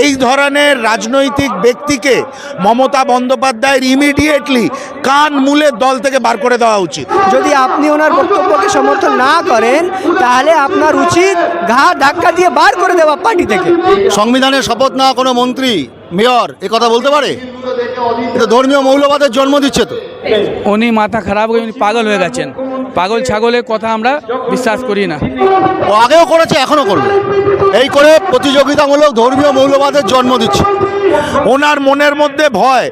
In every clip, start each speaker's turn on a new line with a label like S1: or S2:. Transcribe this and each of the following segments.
S1: এই ধরনের রাজনৈতিক ব্যক্তিকে মমতা বন্দ্যোপাধ্যায়ের ইমিডিয়েটলি কান মূলে দল থেকে বার করে দেওয়া উচিত।
S2: যদি আপনি ওনার বক্তব্যকে সমর্থন না করেন তাহলে আপনার উচিত ঘা ধাক্কা দিয়ে বার করে দেওয়া পার্টি থেকে।
S3: সংবিধানের শপথ নেওয়া কোনো মন্ত্রী মেয়র এ কথা বলতে পারে? এটা ধর্মীয় মৌলবাদের জন্ম দিচ্ছে তো।
S4: উনি মাথা খারাপ হয়ে উনি পাগল হয়ে গেছেন। পাগল ছাগলের কথা আমরা বিশ্বাস করি না।
S3: ও আগেও করেছে এখনও করবে। এই করে প্রতিযোগিতামূলক ধর্মীয় মৌলবাদের জন্ম দিচ্ছে।
S1: ওনার মনের মধ্যে ভয়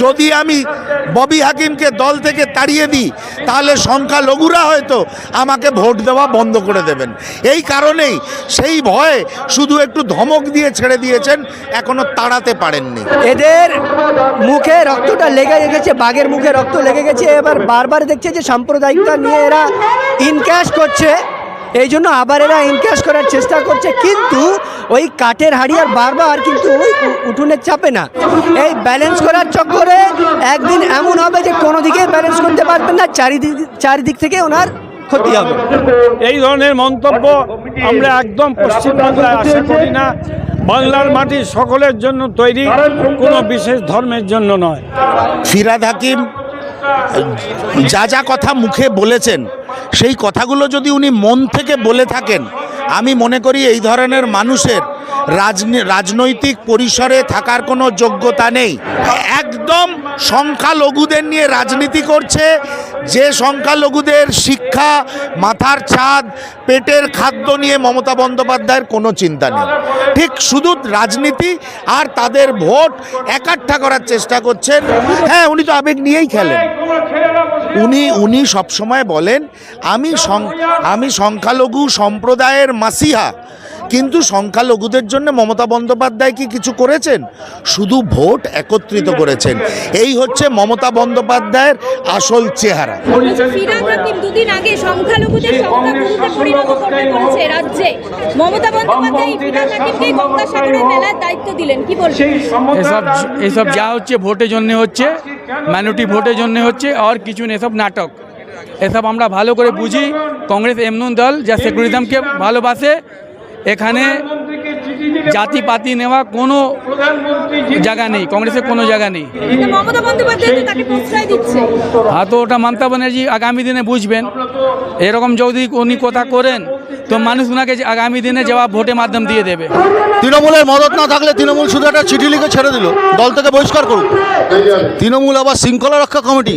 S1: যদি আমি ববি হাকিমকে দল থেকে তাড়িয়ে দিই তাহলে সংখ্যালঘুরা হয়তো আমাকে ভোট দেওয়া বন্ধ করে দেবেন। এই কারণেই সেই ভয়ে শুধু একটু ধমক দিয়ে ছেড়ে দিয়েছেন এখনও তাড়াতে পারেননি।
S2: এদের মুখে রক্তটা লেগে গেছে বাঘের মুখে রক্ত লেগে গেছে। এবার বারবার দেখছে যে সাম্প্রদায়িকতা নিয়ে এরা ইনক্যাশ করছে। এই জন্য আবার এরা ইনক্যাশ করার চেষ্টা করছে। কিন্তু ওই কাঠের হাড়ি আর বারবার কিন্তু ওই উ- উঠোনের চাপে না। এই ব্যালেন্স করার চক্করে একদিন এমন হবে যে কোনো দিকে ব্যালেন্স করতে পারবেন না চারিদিক চারিদিক থেকে ওনার ক্ষতি হবে।
S5: এই ধরনের মন্তব্য আমরা একদম পশ্চিমবাংলায় আশা করি না। বাংলার মাটি সকলের জন্য তৈরি, কোনো বিশেষ ধর্মের জন্য নয়।
S1: ফিরাদ হাকিম যা যা কথা মুখে বলেছেন, সেই কথাগুলো যদি উনি মন থেকে বলে থাকেন, আমি মনে করি এই ধরনের মানুষের রাজনৈতিক পরিসরে থাকার কোনো যোগ্যতা নেই। একদম সংখ্যালঘুদের নিয়ে রাজনীতি করছে, যে সংখ্যালঘুদের শিক্ষা, মাথার ছাদ, পেটের খাদ্য নিয়ে মমতা বন্দ্যোপাধ্যায়ের কোনো চিন্তা নেই। ঠিক শুধু রাজনীতি আর তাদের ভোট একাঠা করার চেষ্টা করছেন। হ্যাঁ উনি তো আবেগ নিয়েই খেলেন। উনি উনি সবসময় বলেন, আমি আমি সংখ্যালঘু সম্প্রদায়ের মাসিহা। কিন্তু সংখ্যালঘুদের জন্য মমতা বন্দ্যোপাধ্যায় কি কিছু করেছেন? শুধু ভোট একত্রিত করেছেন। এই হচ্ছে মমতা বন্দ্যোপাধ্যায়ের আসল চেহারা।
S6: দুদিন আগে সংখ্যালঘুদের সংখ্যাগুরুতে পরিণত করতে বলেছে রাজ্যে। মমতা বন্দ্যোপাধ্যায় ফিরাদ হাকিমকে গঙ্গাসাগরে মেলার দায়িত্ব দিলেন। কি বলছেন
S4: এসব এসব যা হচ্ছে ভোটের জন্য হচ্ছে ম্যানুটি ভোটের জন্য হচ্ছে আর কিছু না এসব নাটক। এসব আমরা ভালো করে বুঝি। কংগ্রেস এমন দল যা সেকুলারিজমকে ভালোবাসে এখানে জাতিপাতি নেওয়া কোনো জায়গা নেই কংগ্রেসের কোনো জায়গা নেই।
S6: বন্দ্যোপাধ্যায় তো
S4: ওটা মমতা ব্যানার্জি আগামী দিনে বুঝবেন। এরকম যদি উনি কথা করেন তো মানুষ ওনাকে যে আগামী দিনে জবাব ভোটের মাধ্যম দিয়ে দেবে।
S3: তৃণমূলের মদত না থাকলে তৃণমূল শুধু একটা চিঠি লিখে ছেড়ে দিল। দল থেকে বহিষ্কার করুক। তৃণমূল আবার শৃঙ্খলা রক্ষা কমিটি।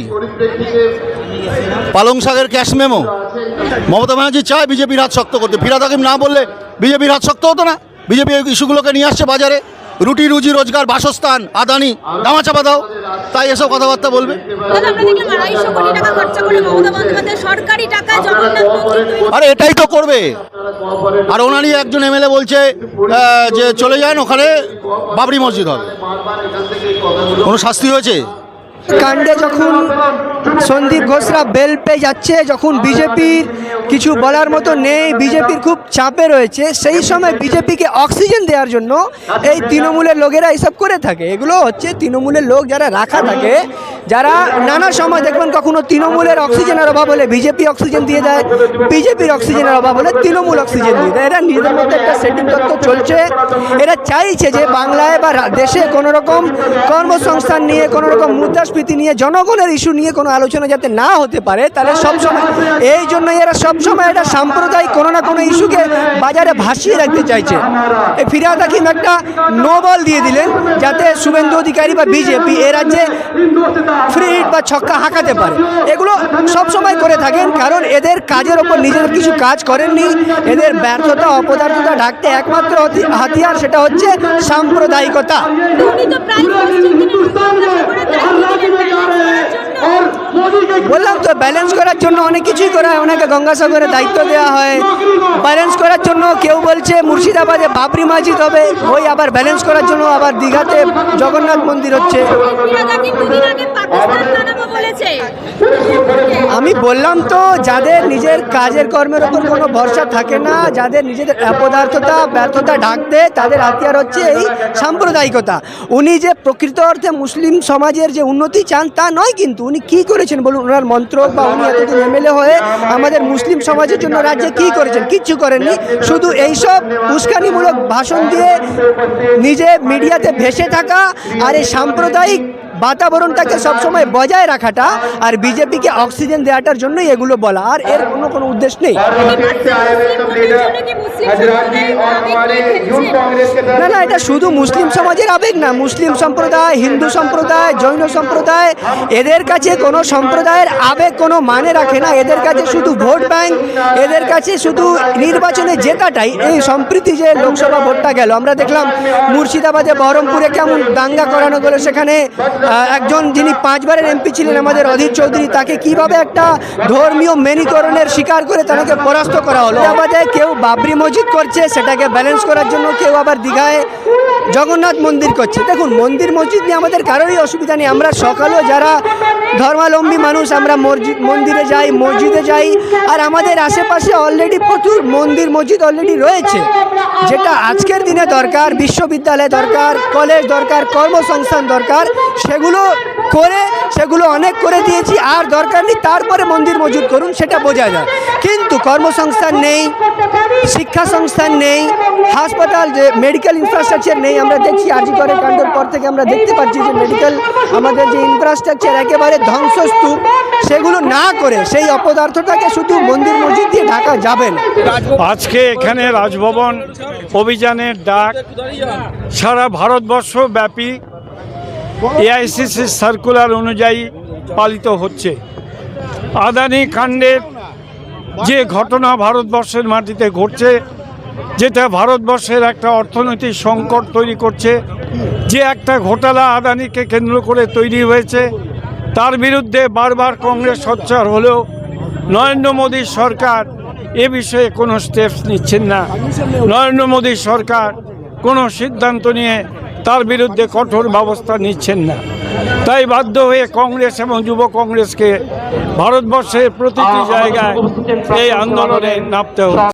S3: পালং শাকের ক্যাশ মেমো। মমতা ব্যানার্জি চায় বিজেপির হাত শক্ত করতে। ফিরাদ হাকিম না বললে বিজেপির হাত শক্ত হতো না। বিজেপি এই ইস্যুগুলোকে নিয়ে আসছে বাজারে। রুটি রুজি রোজগার বাসস্থান আদানি দামা চাপা দাও। তাই এসব কথাবার্তা বলবে। আরে এটাই তো করবে। আর ওনারই একজন এমএলএ বলছে যে চলে যান ওখানে বাবরি মসজিদ হবে। কোনো শাস্তি হয়েছে?
S2: কাণ্ডে যখন সন্দীপ ঘোষরা বেল পেয়ে যাচ্ছে, যখন বিজেপির কিছু বলার মতো নেই, বিজেপির খুব চাপে রয়েছে, সেই সময় বিজেপিকে অক্সিজেন দেওয়ার জন্য এই তৃণমূলের লোকেরা এইসব করে থাকে। এগুলো হচ্ছে তৃণমূলের লোক যারা রাখা থাকে, যারা নানা সময় দেখবেন কখনো তৃণমূলের অক্সিজেনের অভাব হলে বিজেপি অক্সিজেন দিয়ে দেয়, বিজেপির অক্সিজেনের অভাব হলে তৃণমূল অক্সিজেন দিয়ে দেয়। এরা নিজেদের মধ্যে একটা সেটিং তত্ত্ব চলছে। এরা চাইছে যে বাংলায় বা দেশে কোনো রকম কর্মসংস্থান নিয়ে কোনো রকম মুদ্রাস্ফীতি নিয়ে, জনগণের ইস্যু নিয়ে কোনো আলোচনা যাতে না হতে পারে, তাহলে সবসময় এই জন্য এরা সবসময় একটা সাম্প্রদায়িক কোনো না কোনো ইস্যুকে বাজারে ভাসিয়ে রাখতে চাইছে। ফিরাদ হাকিম একটা নোবল দিয়ে দিলেন, যাতে শুভেন্দু অধিকারী বা বিজেপি এ রাজ্যে ফ্রি হিট বা ছক্কা হাঁকাতে পারে। এগুলো সবসময় করে থাকেন, কারণ এদের কাজের ওপর নিজেদের কিছু কাজ করেননি। এদের ব্যর্থতা, অপদার্থতা ঢাকতে একমাত্র হতি- হাতিয়ার সেটা হচ্ছে সাম্প্রদায়িকতা
S6: উনি তো প্রায় পশ্চিম দিনের গঙ্গাসাগরে দায়িত্ব দিলেন balance করার জন্য।
S2: বললাম তো ব্যালেন্স করার জন্য অনেক কিছুই করা হয়। ওনাকে গঙ্গাসাগরে দায়িত্ব দেওয়া হয়। ব্যালেন্স করার জন্য কেউ বলছে, মুর্শিদাবাদে বাবরি মসজিদ হবে। ওই আবার ব্যালেন্স করার জন্য আবার দীঘাতে জগন্নাথ মন্দির হচ্ছে। আমি বললাম তো, যাদের নিজের কাজের কর্মের ওপর কোনো ভরসা থাকে না, যাদের নিজেদের অপদার্থতা, ব্যর্থতা ঢাকতে তাদের হাতিয়ার হচ্ছে এই সাম্প্রদায়িকতা। উনি যে প্রকৃত অর্থে মুসলিম সমাজের যে উন্নতি চান, তা নয় কিন্তু, উনি কী করে করেছেন বলুন ওনার মন্ত্র বা উনি এতদিন এমএলএ হয়ে আমাদের মুসলিম সমাজের জন্য রাজ্যে কি করেছেন? কিচ্ছু করেননি। শুধু এইসব উস্কানিমূলক ভাষণ দিয়ে নিজে মিডিয়াতে ভেসে থাকা আর এই সাম্প্রদায়িক বাতাবরণটাকে সবসময় বজায় রাখাটা আর বিজেপিকে অক্সিজেন দেওয়াটার জন্যই এগুলো বলা। আর এর কোনো কোনো উদ্দেশ্য নেই। না না এটা শুধু মুসলিম সমাজের আবেগ না মুসলিম সম্প্রদায় হিন্দু সম্প্রদায় জৈন সম্প্রদায় এদের কাছে কোনো সম্প্রদায়ের আবেগ কোনো মানে রাখে না। এদের কাছে শুধু ভোট ব্যাংক এদের কাছে শুধু নির্বাচনে জেতাটাই। এই সম্প্রীতি যে লোকসভা ভোটটা গেল আমরা দেখলাম মুর্শিদাবাদে বহরমপুরে কেমন দাঙ্গা করানো গেলো সেখানে। একজন যিনি পাঁচবারের এমপি ছিলেন আমাদের অধীর চৌধুরী, তাকে কীভাবে একটা ধর্মীয় মেনিকরণের শিকার করে তাকে পরাস্ত করা হলো? আমাদের কেউ বাবরি মসজিদ করছে, সেটাকে ব্যালেন্স করার জন্য কেউ আবার দীঘায় জগন্নাথ মন্দির করছে। দেখুন, মন্দির মসজিদ নিয়ে আমাদের কারোরই অসুবিধা নেই। আমরা সকালেও যারা ধর্মালম্বী মানুষ, আমরা মসজিদ মন্দিরে যাই, মসজিদে যাই, আর আমাদের আশেপাশে অলরেডি প্রচুর মন্দির, মসজিদ অলরেডি রয়েছে। যেটা আজকের দিনে দরকার, বিশ্ববিদ্যালয় দরকার কলেজ দরকার, কর্মসংস্থান দরকার। সেগুলো করে, সেগুলো অনেক করে দিয়েছি, আর দরকার নেই, তারপরে মন্দির মজুদ করুন, সেটা বোঝা যায়। কিন্তু কর্মসংস্থান নেই, শিক্ষা সংস্থান নেই, হাসপাতাল যে মেডিকেল ইনফ্রাস্ট্রাকচার নেই, আমরা দেখছি আজি করে কাণ্ডের পর থেকে আমরা দেখতে পাচ্ছি যে মেডিকেল আমাদের যে ইনফ্রাস্ট্রাকচার একেবারে ধ্বংসস্তূপ, সেগুলো না করে সেই অপদার্থটাকে শুধু মন্দির মসজিদ দিয়ে ঢাকা যাবেন
S5: আজকে এখানে রাজভবন অভিযানের ডাক, সারা ভারতবর্ষ ব্যাপী এআইসিসি সার্কুলার অনুযায়ী পালিত হচ্ছে। আদানি কাণ্ডের যে ঘটনা ভারতবর্ষের মাটিতে ঘটছে, যেটা ভারতবর্ষের একটা অর্থনৈতিক সংকট তৈরি করছে, যে একটা ঘোটালা আদানিকে কেন্দ্র করে তৈরি হয়েছে, তার বিরুদ্ধে বারবার কংগ্রেস সোচ্চার হলেও নরেন্দ্র মোদীর সরকার এ বিষয়ে কোনো স্টেপস নিচ্ছেন না। নরেন্দ্র মোদীর সরকার কোনো সিদ্ধান্ত নিয়ে তার বিরুদ্ধে কঠোর ব্যবস্থা নিচ্ছেন না। তাই বাধ্য হয়ে কংগ্রেস এবং যুব কংগ্রেসকে ভারতবর্ষের প্রতিটি জায়গায় এই আন্দোলনে নামতে হচ্ছে